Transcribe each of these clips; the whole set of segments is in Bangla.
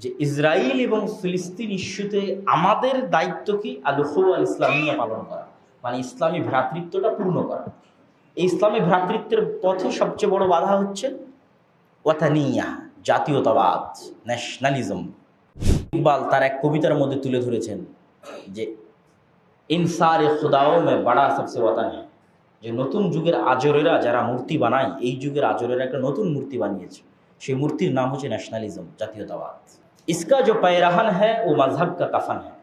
যে ইসরায়েল এবং ফিলিস্তিন ইস্যুতে আমাদের দায়িত্ব কি? আলুহু আল ইসলামিয়া পালন করা। মানে ইসলামী ভ্রাতৃত্বটা পূর্ণ করা। এই ইসলামী ভ্রাতৃত্বের পথে সবচেয়ে বড় বাধা হচ্ছে ওয়াতানিয়া জাতীয়তাবাদ ন্যাশনালিজম ইকবাল তার এক কবিতার মধ্যে তুলে ধরেছেন যে, ইনসার এ খুদাও মে বাড়া সবসে ওয়াতান যে নতুন যুগের আজরেরা যারা মূর্তি বানায়, এই যুগের আজরেরা একটা নতুন মূর্তি বানিয়েছে। সেই মূর্তির নাম হচ্ছে ন্যাশনালিজম জাতীয়তাবাদ। ইসকা যে পায়রাহান হ্যাঁ ও মাঝহাব কা কাফান হ্যাঁ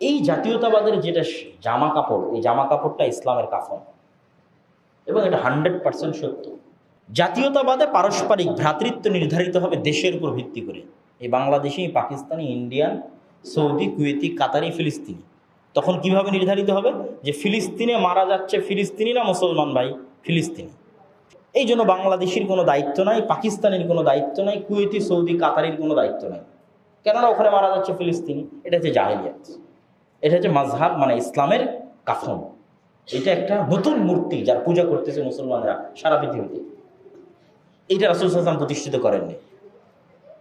এই জাতীয়তাবাদের যেটা জামা কাপড়, এই জামা কাপড়টা ইসলামের কাফন। এবং এটা হান্ড্রেড পার্সেন্ট সত্য। জাতীয়তাবাদে পারস্পরিক ভ্রাতৃত্ব নির্ধারিত হবে দেশের উপর ভিত্তি করে। এই Bangladeshi Pakistani, Indian, Saudi, Kuwaiti, Qatari, ফিলিস্তিনি। তখন কীভাবে নির্ধারিত হবে? যে ফিলিস্তিনে মারা যাচ্ছে ফিলিস্তিনি না মুসলমান ভাই? ফিলিস্তিনি। এই জন্য বাংলাদেশের কোনো দায়িত্ব নাই, পাকিস্তানের কোনো দায়িত্ব নাই, কুয়েতি, সৌদি, কাতারির কোনো দায়িত্ব নাই। কেননা ওখানে মারা যাচ্ছে ফিলিস্তিনি? এটা হচ্ছে জাহেলিয়াত। এটা হচ্ছে মাজহাব মানে ইসলামের কাফন। এটা একটা নতুন মূর্তি যার পূজা করতেছে মুসলমানরা সারা পৃথিবীতে। এইটা রাসুল হাসান প্রতিষ্ঠিত করেননি।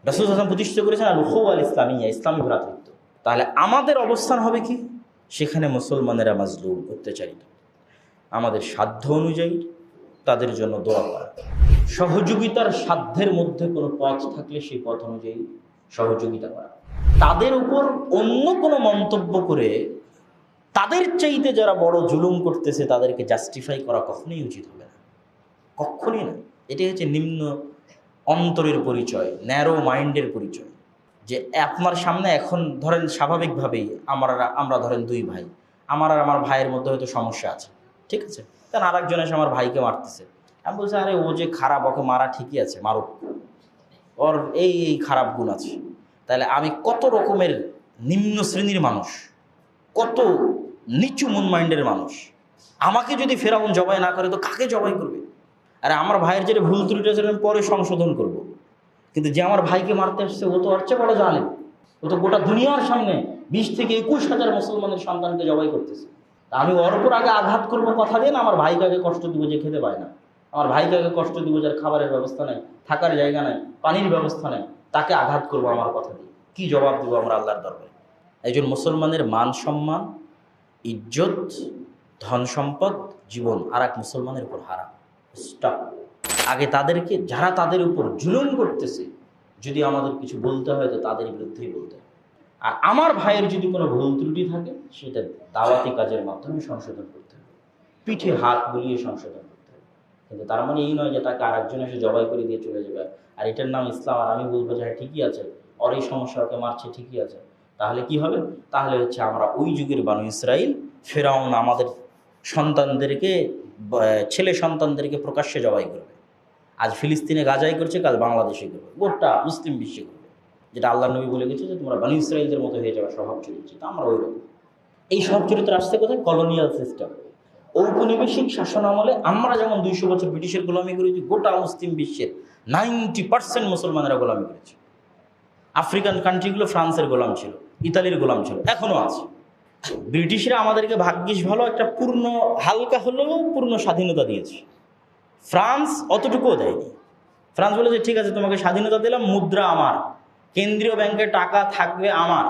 রাসুল হাসান প্রতিষ্ঠিত করেছেন আল হৌ আল ইসলামিয়া ইসলামী ভ্রাতৃত্ব। তাহলে আমাদের অবস্থান হবে কি? সেখানে মুসলমানেরা মাজলুম, অত্যাচারিত। আমাদের সাধ্য অনুযায়ী তাদের জন্য দোয়া করা। সহযোগিতার সাধ্যের মধ্যে কোনো পথ থাকলে সেই পথ অনুযায়ী সহযোগিতা করা। তাদের উপর অন্য কোনো মন্তব্য করে তাদের চাইতে যারা বড় জুলুম করতেছে, তাদেরকে জাস্টিফাই করা কখনোই উচিত হবে না। কখনই না। এটাই হচ্ছে নিম্ন অন্তরের পরিচয় ন্যারো মাইন্ডের পরিচয়। যে আপনার সামনে এখন ধরেন স্বাভাবিকভাবেই আমরা আমরা ধরেন দুই ভাই, আমার আর আমার ভাইয়ের মধ্যে হয়তো সমস্যা আছে, ঠিক আছে? কারণ আরেকজন এসে আমার ভাইকে মারতেছে। আমি বলছি, আরে, ও যে খারাপ, ওকে মারা ঠিকই আছে, মারুক। ওর এই এই খারাপ গুণ আছে। তাহলে আমি কত রকমের নিম্ন শ্রেণির মানুষ, কত নিচু মন মাইন্ডের মানুষ, আমাকে যদি ফেরাউন জবাই না করে তো কাকে জবাই করবে? আরে আমার ভাইয়ের যেটা ভুল ত্রুটি আছে, আমি পরে সংশোধন করব। কিন্তু যে আমার ভাইকে মারতে আসছে, ও তো চেয়ে বড় জানে ও তো গোটা দুনিয়ার সামনে বিশ থেকে একুশ হাজার মুসলমানের সন্তানকে জবাই করতেছে। আমি ওর উপর আগে আঘাত করব, কথা দিয়ে না আমার ভাইকে আগে কষ্ট দিব যে খেতে পায় না। আমার আগে কষ্ট দিব যার খাবারের ব্যবস্থা নেই, থাকার জায়গা নেই, পানির ব্যবস্থা নেই, তাকে আঘাত করব আমার কথা দিয়ে। কি জবাব দেবো আমরা আল্লাহর দরবারে? একজন মুসলমানের মান সম্মান, ইজ্জত, ধন সম্পদ, জীবন আর এক মুসলমানের উপর হারা। স্টপ আগে তাদেরকে, যারা তাদের উপর জুলুম করতেছে, যদি আমাদের কিছু বলতে হয় তো তাদের বিরুদ্ধেই বলতে হয়। আর আমার ভাইয়ের যদি কোনো ভুল ত্রুটি থাকে, সেটা দাওয়াতি কাজের মাধ্যমে সংশোধন করতে হবে। পিঠে হাত বুলিয়ে সংশোধন করতে কিন্তু তার মানে এই নয় যে তাকে আরেকজন এসে জবাই করে দিয়ে চলে যাবে। আর এটার নাম ইসলাম, আর আমি বলব যে হ্যাঁ ঠিকই আছে। ওর এই সমস্যা ওকে মারছে, ঠিকই আছে। তাহলে কি হবে? তাহলে হচ্ছে আমরা ওই যুগের বানু ইসরায়েল ফেরাউন আমাদের সন্তানদেরকে ছেলে সন্তানদেরকে প্রকাশ্যে জবাই করবে। আজ ফিলিস্তিনে গাজাই করছে, কাল বাংলাদেশে করবে। গোটা মুসলিম বিশ্বে করবে। যেটা আল্লাহ নবী বলে গেছে যে তোমরা বানু ইসরায়েলদের মতো হয়ে যাবে স্বভাব চরিত্র তা আমরা ওই রকম। এই স্বভাব চরিত্র আসছে কোথায়? Colonial system. ঔপনিবেশিক শাসন আমলে আমরা যেমন দুইশো বছর ব্রিটিশের গোলামি করেছি, গোটা মুসলিম বিশ্বের নাইনটি পার্সেন্ট মুসলমানেরা গোলামি করেছে। আফ্রিকান কান্ট্রিগুলো ফ্রান্সের গোলাম ছিল, ইতালির গোলাম ছিল এখনও আছে। ব্রিটিশরা আমাদেরকে ভাগ্যিস ভালো একটা পূর্ণ, হালকা হলেও পূর্ণ স্বাধীনতা দিয়েছে। ফ্রান্স অতটুকুও দেয়নি। ফ্রান্স বলে যে ঠিক আছে, তোমাকে স্বাধীনতা দিলাম, মুদ্রা আমার। কেন্দ্রীয় ব্যাংকে টাকা থাকবে আমার।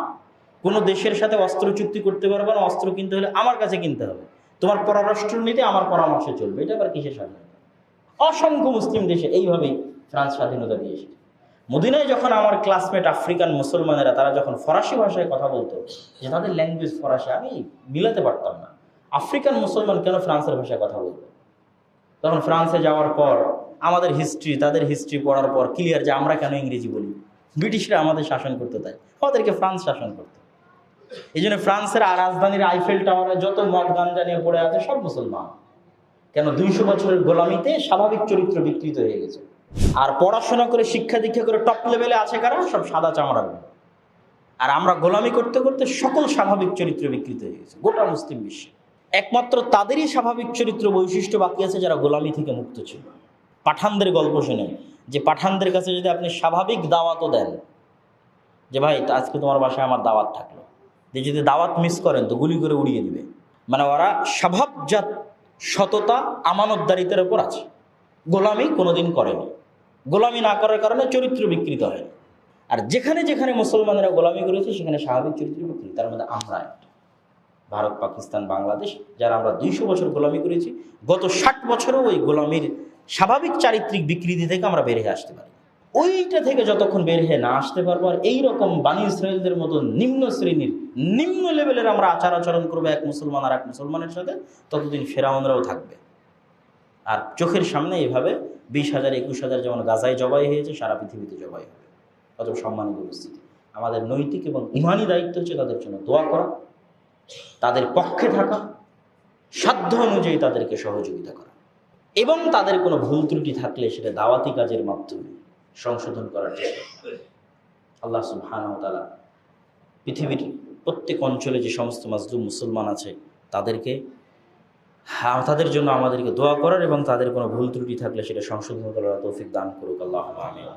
কোনো দেশের সাথে অস্ত্র চুক্তি করতে পারবে না, অস্ত্র কিনতে হলে আমার কাছে কিনতে হবে। তোমার পররাষ্ট্র নীতি আমার পরামর্শে চলবে। এটা আবার কিসের স্বাধীনতা অসংখ্য মুসলিম দেশে এইভাবেই ফ্রান্স স্বাধীনতা দিয়েছে মদিনায় যখন আমার ক্লাসমেট আফ্রিকান মুসলমানেরা, তারা যখন ফরাসি ভাষায় কথা বলতো, যে তাদের ল্যাঙ্গুয়েজ ফরাসি, আমি মিলাতে পারতাম না। আফ্রিকান মুসলমান কেন ফ্রান্সের ভাষায় কথা বলতো তখন ফ্রান্সে যাওয়ার পর, আমাদের হিস্ট্রি তাদের হিস্ট্রি পড়ার পর ক্লিয়ার যে আমরা কেন ইংরেজি বলি? ব্রিটিশরা আমাদের শাসন করতে দেয় ওদেরকে ফ্রান্স শাসন করতো। এই জন্য ফ্রান্সের রাজধানীর আইফেল টাওয়ারে যত মদ গাঞ্জা নিয়ে পড়ে আছে সব মুসলমান। কেন দুইশো বছরের গোলামিতে স্বাভাবিক চরিত্র বিকৃত হয়ে গেছে। আর পড়াশোনা করে, শিক্ষা দীক্ষা করে টপ লেভেলে আছে কারা? সব সাদা চামড়ার। আর আমরা গোলামি করতে করতে সকল স্বাভাবিক চরিত্র বিকৃত হয়ে গেছে, গোটা মুসলিম বিশ্বে। একমাত্র তাদেরই স্বাভাবিক চরিত্র বৈশিষ্ট্য বাকি আছে যারা গোলামি থেকে মুক্ত ছিল। পাঠানদের গল্প শুনে, যে পাঠানদের কাছে যদি আপনি স্বাভাবিক দাওয়াতও দেন, যে ভাই, আজকে তোমার বাসায় আমার দাওয়াত থাকল। যে যদি দাওয়াত মিস করেন তো গুলি করে উড়িয়ে দিবে। মানে ওরা স্বভাবজাত সততা আমানতদারিতার উপর আছে। গোলামি কোনোদিন করেনি। গোলামি না করার কারণে চরিত্র বিকৃত হয়নি। আর যেখানে যেখানে মুসলমানেরা গোলামি করেছে, সেখানে স্বাভাবিক চরিত্র বিকৃতি। তার মধ্যে আমরা একটা। ভারত, পাকিস্তান, বাংলাদেশ, যারা আমরা দুইশো বছর গোলামি করেছি, গত ষাট বছরও ওই গোলামির স্বাভাবিক চারিত্রিক বিকৃতি থেকে আমরা বের হয়ে আসতে পারি ওইটা থেকে যতক্ষণ বের হয়ে না আসতে পারব, আর এইরকম বাণী ইসরায়েলদের মতো নিম্ন শ্রেণির, নিম্ন লেভেলের আমরা আচার আচরণ করব এক মুসলমান আর এক মুসলমানের সাথে, ততদিন ফেরাউনরাও থাকবে। আর চোখের সামনে এভাবে বিশ হাজার, একুশ হাজার যেমন গাজায় জবাই হয়েছে, সারা পৃথিবীতে জবাই হবে। কত সম্মানিত উপস্থিতি। আমাদের নৈতিক এবং ইমানি দায়িত্ব হচ্ছে তাদের জন্য দোয়া করা, তাদের পক্ষে থাকা, সাধ্য অনুযায়ী তাদেরকে সহযোগিতা করা। এবং তাদের কোনো ভুল ত্রুটি থাকলে সেটা দাওয়াতি কাজের মাধ্যমে সংশোধন করার চেষ্টা। আল্লাহ তাআলা পৃথিবীর প্রত্যেক অঞ্চলে যে সমস্ত মাজলুম মুসলমান আছে, তাদেরকে হ্যাঁ তাদের জন্য আমাদেরকে দোয়া করার এবং তাদের কোনো ভুল ত্রুটি থাকলে সেটা সংশোধন করার তৌফিক দান করুক আল্লাহ আমিন